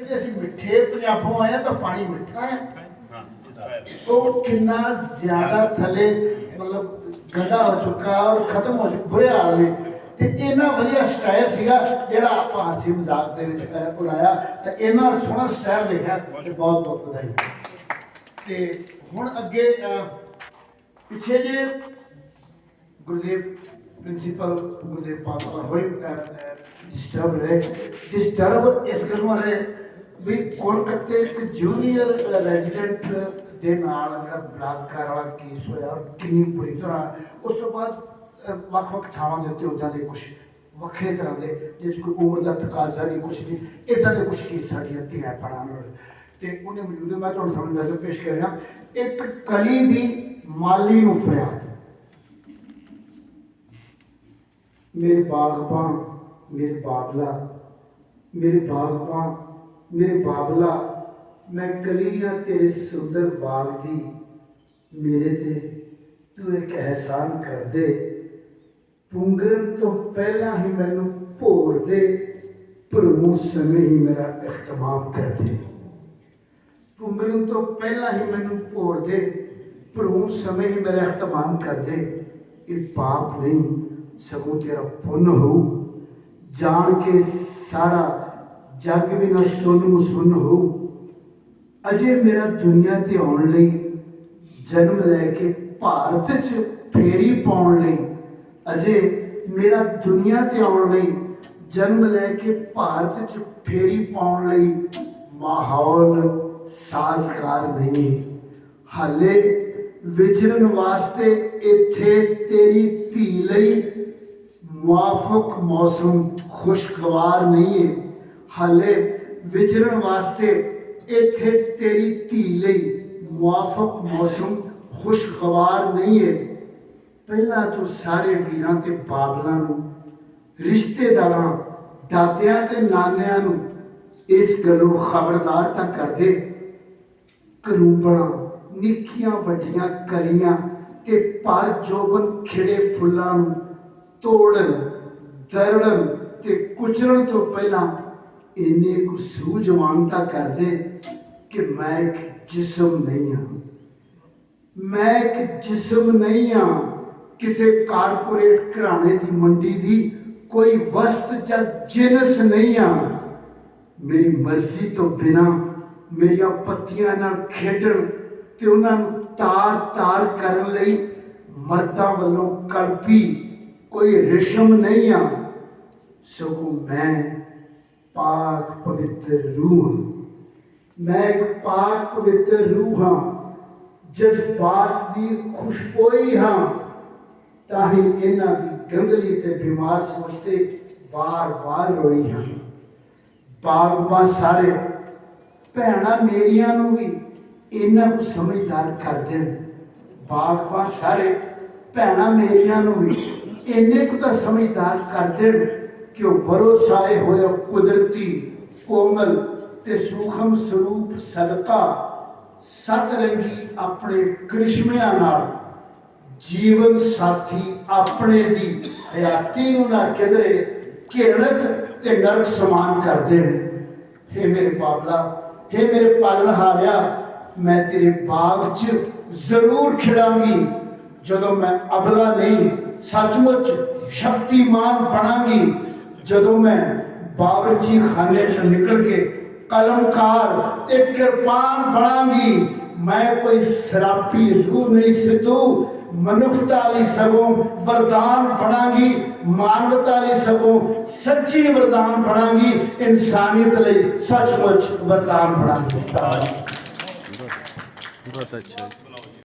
ਜੇ ਅਸੀਂ ਮਿੱਠੇ ਪੰਜਾਬੋਂ ਆਏ ਤਾਂ ਪਾਣੀ ਮਿੱਠਾ ਹੈ। ਉਹ ਕਿੰਨਾ ਜ਼ਿਆਦਾ ਥੱਲੇ ਮਤਲਬ ਗੰਦਾ ਹੋ ਚੁੱਕਾ ਔਰ ਖਤਮ ਹੋ ਚੁੱਕਾ ਬੁਰੇ ਹਾਲ ਨੇ। ਤੇ ਇੰਨਾ ਵਧੀਆ ਸਟਾਈਲ ਸੀਗਾ ਜਿਹੜਾ ਆਪਾਂ ਹਾਸੀ ਮਜ਼ਾਕ ਦੇ ਵਿੱਚ ਉਡਾਇਆ। ਤੇ ਇੰਨਾ ਸੋਹਣਾ ਸਟਾਈਲ ਲਿਖਿਆ ਤੇ ਬਹੁਤ ਬਹੁਤ ਵਧਾਈ। ਤੇ ਹੁਣ ਅੱਗੇ ਪਿੱਛੇ ਜੇ ਗੁਰਦੇਵ ਪ੍ਰਿੰਸੀਪਲ ਗੁਰਦੇਵ ਪਾਪਾ ਹੋਰੀ ਡਿਸਟਰਬ ਰਹੇ। ਡਿਸਟਰਬ ਇਸ ਗੱਲੋਂ ਰਹੇ ਵੀ ਕੋਲਕਾਤੇ ਇੱਕ ਜੂਨੀਅਰ ਰੈਜ਼ੀਡੈਂਟ ਦੇ ਨਾਲ ਜਿਹੜਾ ਬਲਾਤਕਾਰ ਵਾਲਾ ਕੇਸ ਹੋਇਆ ਔਰ ਕਿੰਨੀ ਬੁਰੀ ਤਰ੍ਹਾਂ ਉਸ ਤੋਂ ਬਾਅਦ ਵੱਖ-ਵੱਖ ਥਾਵਾਂ ਦੇ ਉੱਤੇ ਉਦਾਂ ਦੇ ਕੁਝ ਵੱਖਰੇ ਤਰ੍ਹਾਂ ਦੇ, ਜਿਸ 'ਚ ਕੋਈ ਉਮਰ ਦਾ ਤਕਾਜ਼ਾ ਨਹੀਂ ਕੁਝ ਨਹੀਂ ਇਦਾਂ ਦੇ ਕੁਝ ਕੇਸ ਸਾਡੀਆਂ ਧੀਆਂ ਪੜਾਂ ਨਾਲ। ਤੇ ਉਹਨੇ ਮੌਜੂਦ ਮੈਂ ਤੁਹਾਨੂੰ ਸਾਹਮਣੇ ਨਜ਼ਰ ਪੇਸ਼ ਕਰ ਰਿਹਾ, ਇੱਕ ਕਲੀ ਦੀ ਮਾਲੀ ਨੂੰ ਫਰਿਆਦ ਮੇਰੇ ਬਾਗਬਾਨ ਮੇਰੇ ਬਾਬਲਾ ਮੇਰੇ ਬਾਗਬਾਨ ਮੇਰੇ ਬਾਬਲਾ, ਮੈਂ ਕਲੀ ਕਲੀਆਂ ਤੇਰੇ ਸੁੰਦਰ ਬਾਗ ਦੀ ਮੇਰੇ ਤੇ ਤੂੰ ਇੱਕ ਅਹਿਸਾਨ ਕਰ ਦੇ। ਪੁੰਗਰਨ ਤੋਂ ਪਹਿਲਾਂ ਹੀ ਮੈਨੂੰ ਭੋਰ ਦੇ ਭਰੂ ਸਮੇਂ ਹੀ ਮੇਰਾ ਇਖਤਮਾਮ ਕਰ ਦੇ। ਪੁੰਗਰਨ ਤੋਂ ਪਹਿਲਾਂ ਹੀ ਮੈਨੂੰ ਭੋਰ ਦੇ ਭਰੂ ਸਮੇਂ ਹੀ ਮੇਰਾ ਇਖਤਮਾਮ ਕਰ ਦੇ। ਇਹ ਪਾਪ ਨਹੀਂ, ਸਗੋਂ ਤੇਰਾ ਪੁੰਨ ਹੋ ਜਾਣ ਕੇ ਸਾਰਾ ਜਗ ਵੀ ਨਾ ਸੁਨ ਮੁਸੁਨ ਹੋ। ਅਜੇ ਮੇਰਾ ਦੁਨੀਆ ਤੇ ਆਉਣ ਲਈ, ਜਨਮ ਲੈ ਕੇ ਭਾਰਤ 'ਚ ਫੇਰੀ ਪਾਉਣ ਲਈ, ਅਜੇ ਮੇਰਾ ਦੁਨੀਆ ਤੇ ਆਉਣ ਲਈ, ਜਨਮ ਲੈ ਕੇ ਭਾਰਤ 'ਚ ਫੇਰੀ ਪਾਉਣ ਲਈ ਮਾਹੌਲ ਸਾਜ਼ਗਾਰ ਨਹੀਂ। ਹਾਲੇ ਵਿਚਰਨ ਵਾਸਤੇ ਇੱਥੇ ਤੇਰੀ ਧੀ ਲਈ ਮੁਆਫਕ ਮੌਸਮ ਖੁਸ਼ਗਵਾਰ ਨਹੀਂ ਹੈ ਹਾਲੇ ਵਿਚਰਨ ਵਾਸਤੇ ਇੱਥੇ ਤੇਰੀ ਧੀ ਲਈ ਮੁਆਫਕ ਮੌਸਮ ਖੁਸ਼ਗਵਾਰ ਨਹੀਂ ਹੈ। ਪਹਿਲਾਂ ਤੂੰ ਸਾਰੇ ਵੀਰਾਂ ਤੇ ਬਾਬਲਾਂ ਨੂੰ, ਰਿਸ਼ਤੇਦਾਰਾਂ ਦਾਦਿਆਂ ਤੇ ਨਾਨਿਆਂ ਨੂੰ ਇਸ ਗੱਲੋਂ ਖਬਰਦਾਰ ਤਾਂ ਕਰਦੇ ਦੇ। ਨਿੱਕੀਆਂ ਵੱਡੀਆਂ ਕਲੀਆਂ ਤੇ ਪਰ ਜੋਬਨ ਖਿੜੇ ਫੁੱਲਾਂ ਨੂੰ ਤੋੜਨ, ਦਰੜਨ ਤੇ ਕੁਚਲਣ ਤੋਂ ਪਹਿਲਾਂ ਇੰਨੇ ਕੁ ਸੂਝਵਾਨਤਾ ਕਰਦੇ ਕਿ ਮੈਂ ਇੱਕ ਜਿਸਮ ਨਹੀਂ ਹਾਂ। ਮੈਂ ਇੱਕ ਜਿਸਮ ਨਹੀਂ ਹਾਂ। ਕਿਸੇ ਕਾਰਪੋਰੇਟ ਘਰਾਣੇ ਦੀ ਮੰਡੀ ਦੀ ਕੋਈ ਵਸਤ ਜਾਂ ਜਿਨਸ ਨਹੀਂ ਹਾਂ। ਮੇਰੀ ਮਰਜ਼ੀ ਤੋਂ ਬਿਨਾ ਮੇਰੀਆਂ ਪੱਤੀਆਂ ਨਾਲ ਖੇਡਣ ਤੇ ਉਹਨਾਂ ਨੂੰ ਤਾਰ-ਤਾਰ ਕਰਨ ਲਈ ਮਰਦਾਂ ਵੱਲੋਂ ਕਲਪੀ ਕੋਈ ਰੇਸ਼ਮ ਨਹੀਂ ਆ ਸਗੋਂ ਮੈਂ ਪਾਕ ਪਵਿੱਤਰ ਰੂਹ। ਮੈਂ ਇੱਕ ਪਾਕ ਪਵਿੱਤਰ ਰੂਹ ਹਾਂ। ਜਜ਼ਬਾਤ ਦੀ ਖੁਸ਼ਬੋਈ ਹਾਂ ਤਾਂ ਹੀ ਇਹਨਾਂ ਦੀ ਗੰਦਲੀ ਤੇ ਬਿਮਾਰ ਸੋਚਦੇ ਵਾਰ-ਵਾਰ ਰੋਈ ਹਾਂ। ਬਾਗਬਾਨ ਸਾਰੇ, ਭੈਣਾਂ ਮੇਰੀਆਂ ਨੂੰ ਵੀ ਇਹਨਾਂ ਨੂੰ ਸਮਝਦਾਰ ਕਰ ਦੇਣ। ਬਾਗਬਾਨ ਸਾਰੇ, ਭੈਣਾਂ ਮੇਰੀਆਂ ਨੂੰ ਵੀ ਇੰਨੇ ਕੁ ਤਾਂ ਸਮਝਦਾਰ ਕਰ ਦੇਣ। ਕਿ ਉਹ ਵਰੋਸਾਏ ਹੋਏ ਕੁਦਰਤੀ ਕੋਮਲ ਤੇ ਸੂਖਮ ਸਰੂਪ ਸਦਕਾ ਸਤਰੰਗੀ ਆਪਣੇ ਕ੍ਰਿਸ਼ਮਿਆਂ ਨਾਲ ਜੀਵਨ ਸਾਥੀ ਆਪਣੇ ਦੀ ਹਯਾਤੀ ਨੂੰ ਨਾ ਕਿਧਰੇ ਘਿਰਣਤ ਤੇ ਨਰਕ ਸਮਾਨ ਕਰਦੇ ਹੇ ਮੇਰੇ ਬਾਬਲਾ, ਹੇ ਮੇਰੇ ਪਾਲਣਹਾਰਿਆ ਮੈਂ ਤੇਰੇ ਬਾਗ 'ਚ ਜ਼ਰੂਰ ਖਿੜਾਂਗੀ। ਜਦੋਂ ਮੈਂ ਅਬਲਾ ਨਹੀਂ, ਸੱਚਮੁੱਚ ਸ਼ਕਤੀਮਾਨ ਬਣਾਂਗੀ ਜਦੋਂ ਮੈਂ ਬਾਵਰਚੀ ਖਾਨੇ 'ਚ ਨਿਕਲ ਕੇ ਕਲਮਕਾਰ ਤੇ ਕਿਰਪਾਨ ਬਣਾਂਗੀ ਮੈਂ ਕੋਈ ਸਰਾਪੀ ਰੂਹ ਨਹੀਂ ਸਿੱਧੂ ਮਨੁੱਖਤਾ ਲਈ ਸਗੋਂ ਵਰਦਾਨ ਬਣਾਂਗੀ ਮਾਨਵਤਾ ਲਈ ਸਗੋਂ ਸੱਚੀ ਵਰਦਾਨ ਬਣਾਂਗੀ ਇਨਸਾਨੀਅਤ ਲਈ ਸੱਚਮੁੱਚ ਵਰਦਾਨ ਬਣਾਂਗੀ बहुत अच्छा है